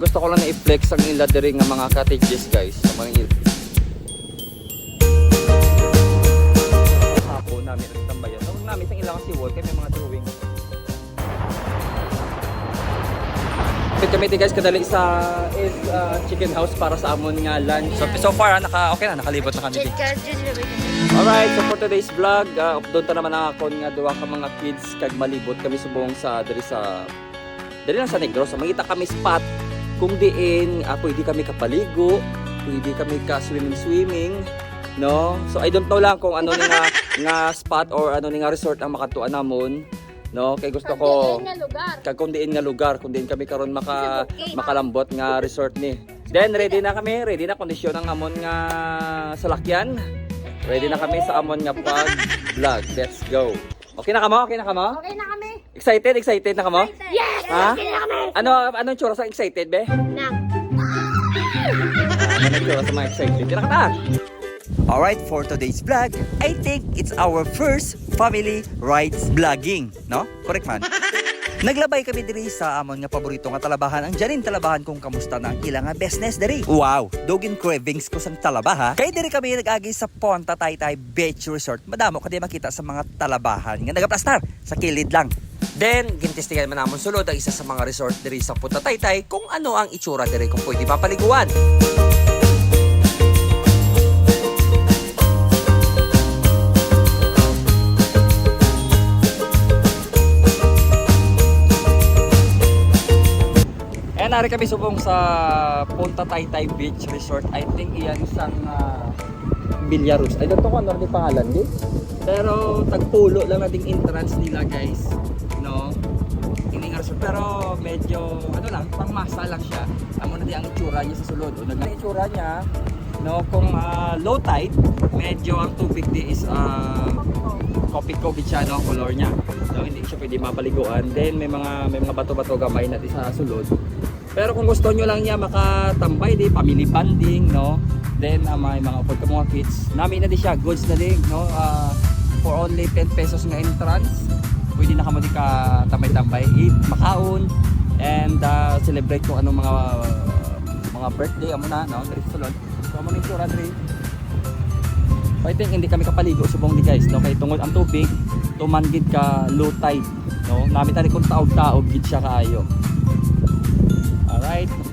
Gusto ko lang na i-flex ang ila diri nga mga cottages guys. Sa mga Hapon namin ang tambayan. Tawag namin sa ilang si Wall kay may mga drawing. Pwede kami guys kadali sa is uh, chicken house para sa amon nga lunch. So, so far ah, naka okay na nakalibot na kami. Alright, so for today's vlog, uh, doon ta naman ako nga duwa ka mga kids kag malibot kami subong sa diri sa diri lang sa Negros. So, mangita kami spot kung diin uh, pwede kami kapaligo, pwede kami ka swimming swimming, no? So I don't know lang kung ano ni nga nga spot or ano ni nga resort ang makatuan namon, no? Kay gusto ko kag kung diin nga lugar, kung diin kami karon maka makalambot nga resort ni. Then ready na kami, ready na kondisyon ang amon nga salakyan. Ready na kami sa amon nga pag vlog. Let's go. Okay na kamo? Okay na kamo? Okay na. Excited? Excited na kamo? Yes! Ha? Ano anong tsura sa excited be? Nang. Ano yung tsura sa mga excited? Tira ka na! Alright, for today's vlog, I think it's our first family rides vlogging, no? Correct man? Naglabay kami diri sa amon nga paborito nga talabahan ang Janin talabahan kung kamusta na ang ilang nga business diri. Wow, dogin cravings ko sang talabaha. Kay diri kami nag-agi sa Ponta Taytay Beach Resort. Madamo kadi makita sa mga talabahan nga nagaplastar sa kilid lang. Then, gintistigan man namon sulod ang isa sa mga resort diri sa Punta Taytay kung ano ang itsura diri kung pwede mapaliguan. Eh, nari kami subong sa Punta Taytay Beach Resort. I think iyan isang uh, Villarus. I don't know kung ano rin yung pangalan di. Pero tagpulo lang nating entrance nila guys. Pero medyo, ano lang, pangmasa lang siya. Amo na di ang itsura niya sa sulod. O nagla itsura niya, no, kung ah, low tide, medyo ang tubig di is uh, coffee coffee siya no color niya. So hindi siya pwede mapaliguan then may mga may mga bato-bato gamay na sa sulod. Pero kung gusto nyo lang niya makatambay di family bonding no then uh, may mga upod ka mga kids. Namin na di siya goods na din no Ah, for only 10 pesos nga entrance pwede na ka mo di ka tambay-tambay eat makaon and uh, celebrate kung anong mga mga birthday amo na no diri sulod so amo ni tsura diri So, hindi kami kapaligo subong di guys no kay tungod ang tubig tumangid ka low tide no namin tani kung taog-taog gid siya kaayo. Alright. So,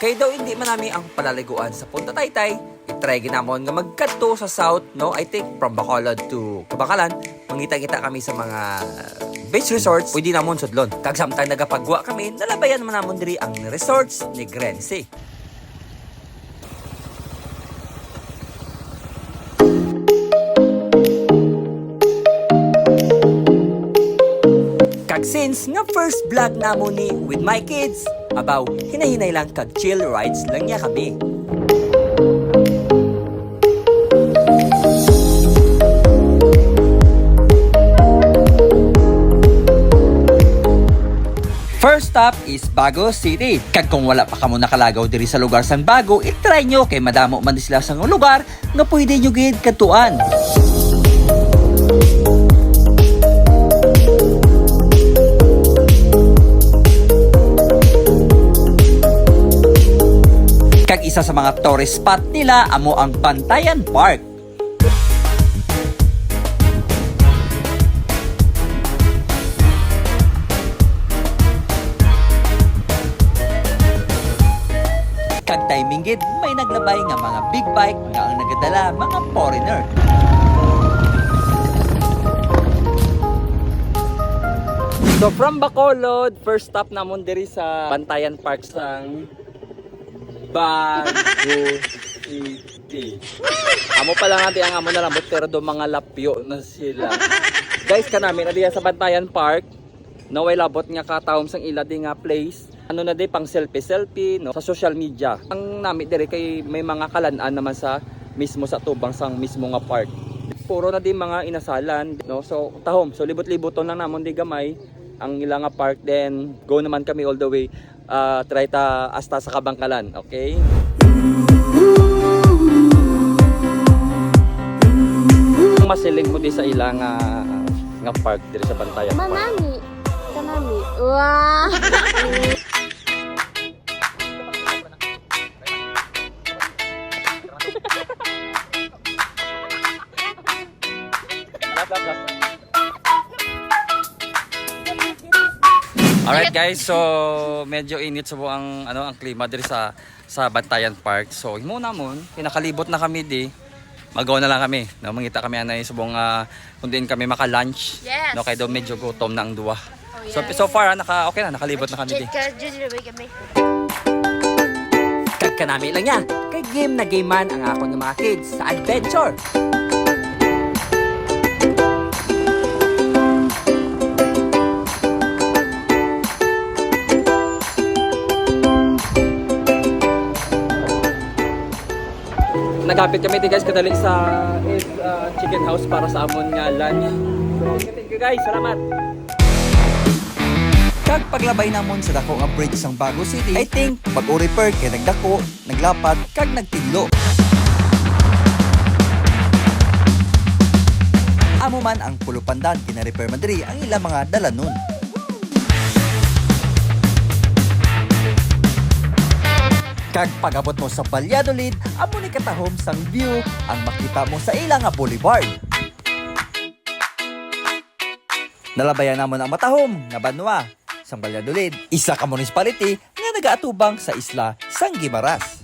kay daw hindi man namin ang palaliguan sa Punta Taytay, itry ginamon nga magkadto sa south, no? I think from Bacolod to Kabakalan, mangita-kita kami sa mga beach resorts, pwede namon sudlon. Kag samtang nagapagwa kami, nalabayan man namon diri ang resorts ni Grenzy. Kag since nga first vlog namo ni with my kids, abaw hinahinay lang kag chill rides lang niya kami. First stop is Bago City. Kag kung wala pa kamo nakalagaw diri sa lugar sang Bago, i-try nyo kay madamo man sila sang lugar nga pwede nyo gid katuan. Kag isa sa mga tourist spot nila amo ang Bantayan Park. Kag timing gid may naglabay nga mga big bike nga ang nagadala mga foreigner. So from Bacolod, first stop namon diri sa Bantayan Park sang Bago City. Amo pa lang natin ang amo na lambot pero do mga lapyo na sila. Guys, kanami na diya sa Bantayan Park. Naway labot nga katawom sang ila di nga place. Ano na di pang selfie selfie no sa social media. Ang nami diri kay may mga kalan-an naman sa mismo sa tubang sang mismo nga park. Puro na di mga inasalan no. So tahom so libot-liboton lang namon di gamay ang ilang nga park then go naman kami all the way uh, try ta hasta sa Kabangkalan, okay? Masiling mo di sa ilang nga nga park diri sa Bantayan Park. Manami. Kanami. Wah. Alright guys, so medyo init sa buang ano ang klima diri sa sa Bantayan Park. So imo namon, pinakalibot na kami di. Magawa na lang kami. No, mangita kami anay sa buong uh, kung diin kami maka-lunch. Yes. No, kay daw medyo gutom na ang duwa. Oh, So yes. so far ah, naka okay na nakalibot na kami di. kami. Kag kanami lang niya. Kay game na game man ang ako ng mga kids sa adventure. Nagapit kami guys kadali sa is uh, chicken house para sa amon nga lunch. So thank you guys, salamat. Kag paglabay namon sa dako nga bridge sang Bago City, I think pag repair kay nagdako, naglapad kag nagtidlo. Amo man ang pulupandan kina-repair madri ang ilang mga dalanon. Kag pagabot mo sa Valladolid, amo ni katahom sang view ang makita mo sa ilang nga boulevard. Nalabayan namon ang matahom nga Banwa, sang Valladolid, isa ka municipality nga nagaatubang sa isla sang Gimaras.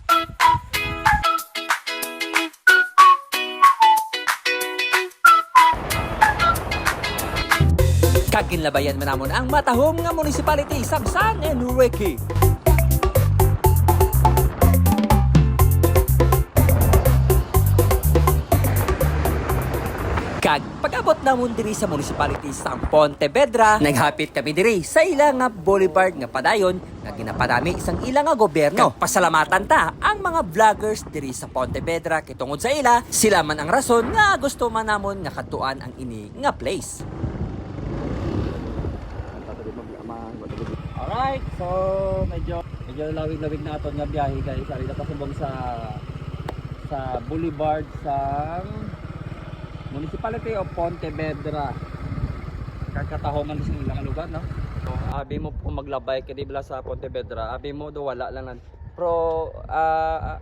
Kag ginlabayan man namon ang matahom nga municipality sa San Enrique. Kag pag-abot namon diri sa municipality sa Pontevedra, naghapit kami diri sa ilang nga boulevard nga padayon nga ginapadami isang ilang nga gobyerno. Kag pasalamatan ta ang mga vloggers diri sa Pontevedra kay tungod sa ila, sila man ang rason nga gusto man namon nga katuan ang ini nga place. Alright, so medyo medyo lawig-lawig na aton nga biyahe guys. Ari na pasubong sa sa Boulevard sa Municipality of Pontevedra. Kakatahoman sa ilang lugar, no? So, abi mo po maglabay kay dibla sa Pontevedra. Abi mo do wala lang. Pero ah,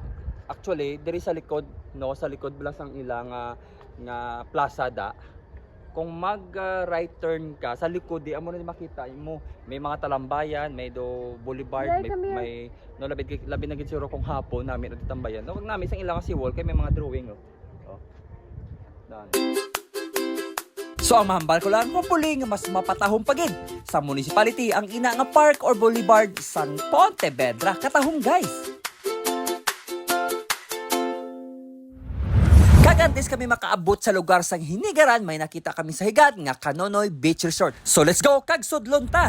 actually diri sa likod, no, sa likod bala sang ilang nga nga plaza da kung mag uh, right turn ka sa likod di amo na makita mo may mga talambayan may do boulevard may, may no labi labi na gid siguro kung hapon namin at tambayan no wag namin sang ilang si wall kay may mga drawing oh Dan. So ang mahambal ko lang, mapuli mas mapatahong pagid sa municipality ang ina nga park or boulevard San Pontevedra katahong guys. Kagantes kami makaabot sa lugar sang Hinigaran, may nakita kami sa higat nga Kanonoy Beach Resort. So let's go, kag sudlon ta!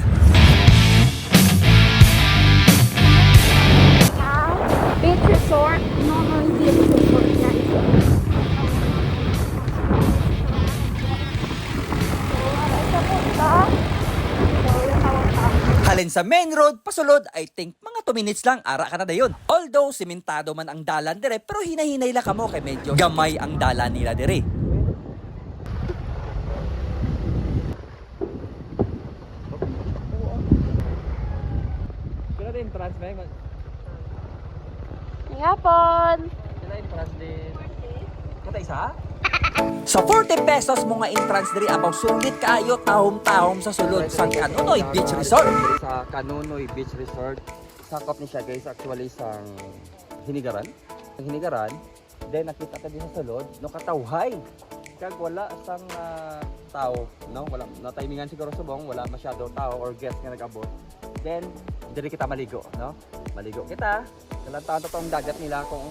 Beach resort. No, no, hindi resort. Halin sa main road, pasulod, I think mga 2 minutes lang, ara ka na dayon. Although, simentado man ang dalan dire, pero hinahinay lang kamo kay medyo gamay ang dalan nila dire. Kila din entrance ba? Ngapon. Kila entrance din. Kata isa? Sa 40 pesos mo nga entrance diri abaw sulit kaayo tahom-tahom sa sulod sa Kanonoy Beach Resort. Sa Kanonoy Beach Resort. Sakop ni siya guys actually sa Hinigaran. Ang Hinigaran, then nakita ka din sa sulod, no katawhay. Kag wala sang ah, tao, no? Wala na timingan siguro subong, wala masyado tao or guest nga nag-abot. Then diri kita maligo, no? Maligo kita. Kalantaon to tong dagat nila kung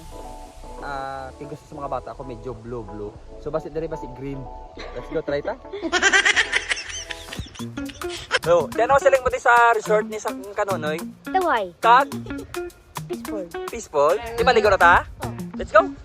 ah tigos sa mga bata ako medyo blue blue. So basi diri basi green. Let's go try ta. So, then ako siling mo di sa resort ni sa Kanonoy. Taway. Kag Peaceful. peaceful. Di maligo na ta? Oh. Let's go.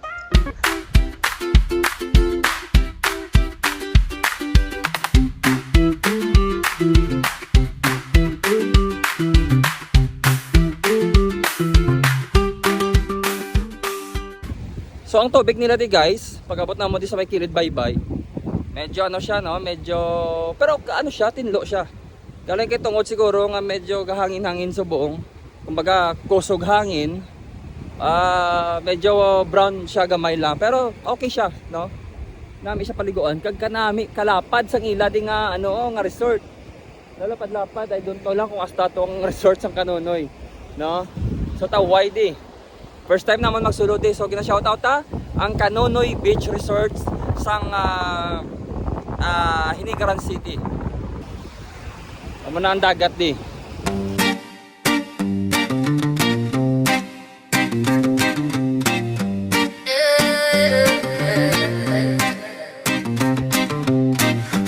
Ang tubig nila di guys, pag abot na mo di sa may kilid baybay, medyo ano siya no, medyo pero ano siya, tinlo siya. Galing kay tungod siguro nga medyo kahangin-hangin sa buong. Kumbaga kusog hangin. Ah, medyo brown siya gamay lang, pero okay siya, no? Nami siya paliguan kag kanami kalapad sang ila di nga ano nga resort. Lalapad-lapad, I don't know lang kung hasta to ang resort sang Kanonoy, no? So taway di. First time naman magsulod eh. So gina-shoutout ta ang Kanonoy Beach Resorts sang ah ah, Hinigaran City. Amo na ang dagat di.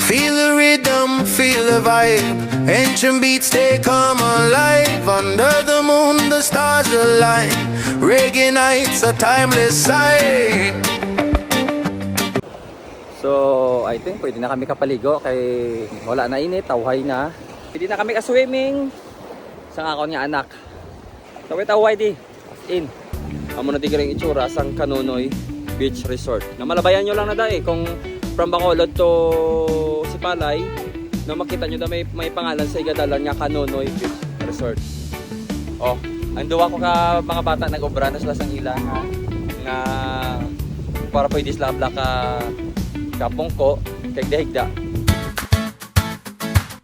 Feel the rhythm, feel the vibe. Ancient beats, they come alive. Under the moon, the stars align. Reggae nights, a timeless sight. So, I think pwede na kami kapaligo kay wala na init, tawhay na. Pwede na kami ka-swimming sa ako niya anak. Taway tawhay di. As in. Amo na di ring itsura sang Kanonoy Beach Resort. Na malabayan nyo lang na dai kung from Bacolod to Sipalay na makita nyo na may, may pangalan sa igadalan niya Kanonoy Beach Resort. Oh, ang duwa ko ka mga bata nagobra na sila sang ila nga, para pwede sila abla ka kapongko kay dahigda.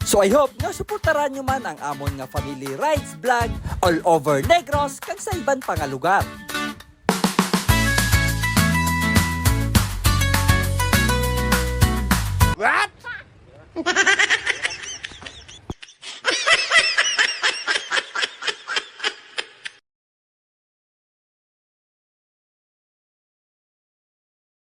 So I hope nga suportaran nyo man ang amon nga family rights vlog all over Negros kag sa iban pa nga lugar. What?